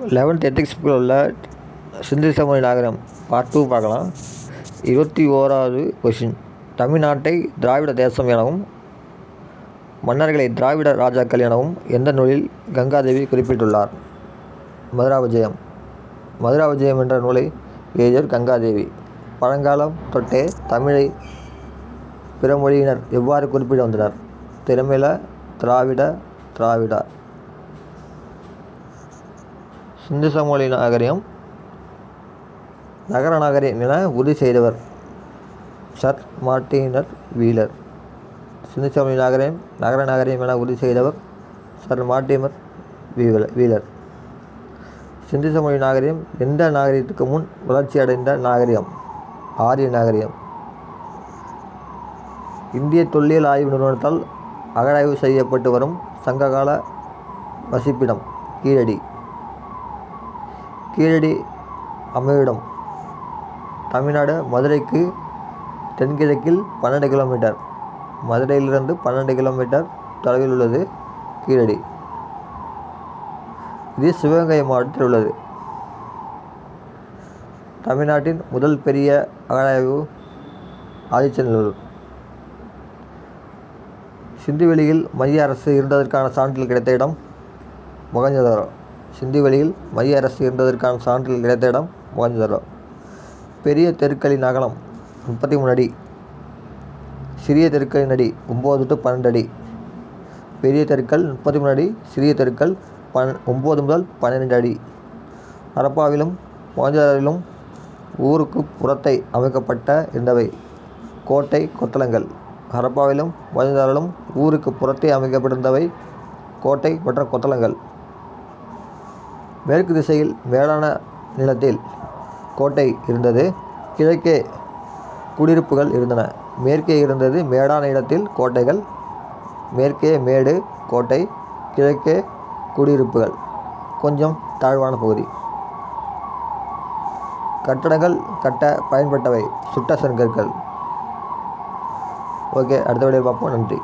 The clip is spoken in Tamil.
லெவன்த் எத்திக்ஸ் உள்ள சிந்து சமவெளி நாகரம் பார்ட் டூ பார்க்கலாம். இருபத்தி ஓராவது கொஷின் தமிழ்நாட்டை திராவிட தேசம் எனவும் மன்னர்களை திராவிட ராஜாக்கள் எனவும் எந்த நூலில் கங்காதேவி குறிப்பிட்டுள்ளார்? மதுரா விஜயம் மதுரா விஜயம் என்ற நூலை எழுதியவர் கங்காதேவி. பழங்காலம் தொட்டே தமிழை பிற மொழியினர் எவ்வாறு குறிப்பிட்டு வந்தனர்? திறமிழ திராவிட திராவிடா. சிந்து சமவெளி நாகரிகம் நகர நாகரிகம் என உறுதி செய்தவர் சர் மார்டினர் வீலர். சிந்து சமவெளி நாகரிகம் நகர நாகரிகம் என உறுதி செய்தவர் சர் மார்ட்டிமர் வீவல வீலர். சிந்து சமவெளி நாகரிகம் எந்த நாகரிகத்துக்கு முன் வளர்ச்சி அடைந்த நாகரிகம்? ஆரிய நாகரிகம். இந்திய தொல்லியல் ஆய்வு நிறுவனத்தால் அகழாய்வு செய்யப்பட்டு வரும் சங்ககால வசிப்பிடம் கீழடி. கீழடி அமைவிடம் தமிழ்நாடு மதுரைக்கு தென்கிழக்கில் பன்னெண்டு கிலோமீட்டர். மதுரையிலிருந்து பன்னெண்டு கிலோமீட்டர் தொலைவில் உள்ளது கீழடி. இது சிவகங்கை மாவட்டத்தில் உள்ளது. தமிழ்நாட்டின் முதல் பெரிய அகழாய்வு ஆதிச்சநல்லூர். சிந்துவெளியில் மைய அரசு இருந்ததற்கான சான்றிதழ் கிடைத்த இடம் மொகஞ்சதாரோ. சிந்துவெளியில் மைய அரசு இருந்ததற்கான சான்றிதழ் கிடைத்த இடம் மொகஞ்சதாரோ பெரிய தெருக்களின் அகலம் முப்பத்தி மூணு அடி சிறிய தெருக்களின் அடி ஒம்பது டு பன்னெண்டு அடி. பெரிய தெருக்கள் முப்பத்தி மூணு அடி சிறிய தெருக்கள் பன் ஒம்பது முதல் பன்னிரெண்டு அடி. ஹரப்பாவிலும் மொகஞ்சதாரிலும் ஊருக்கு புறத்தை அமைக்கப்பட்ட இருந்தவை. கோட்டை கொத்தளங்கள். ஹரப்பாவிலும் மொகஞ்சதாரிலும் ஊருக்கு புறத்தே அமைக்கப்பட்டிருந்தவை. கோட்டை மற்றும் கொத்தளங்கள். மேற்கு திசையில் வேளாண் நிலத்தில் கோட்டை இருந்தது. கிழக்கே குடியிருப்புகள் இருந்தன. மேற்கே இருந்தது மேடான இடத்தில் கோட்டைகள். மேற்கே மேடு கோட்டை கிழக்கே குடியிருப்புகள். கொஞ்சம் தாழ்வான பகுதி. கட்டடங்கள் கட்ட பயன்பட்டவை. சுட்ட செங்கற்கள். ஓகே அடுத்த வீடியோ பார்ப்போம். நன்றி.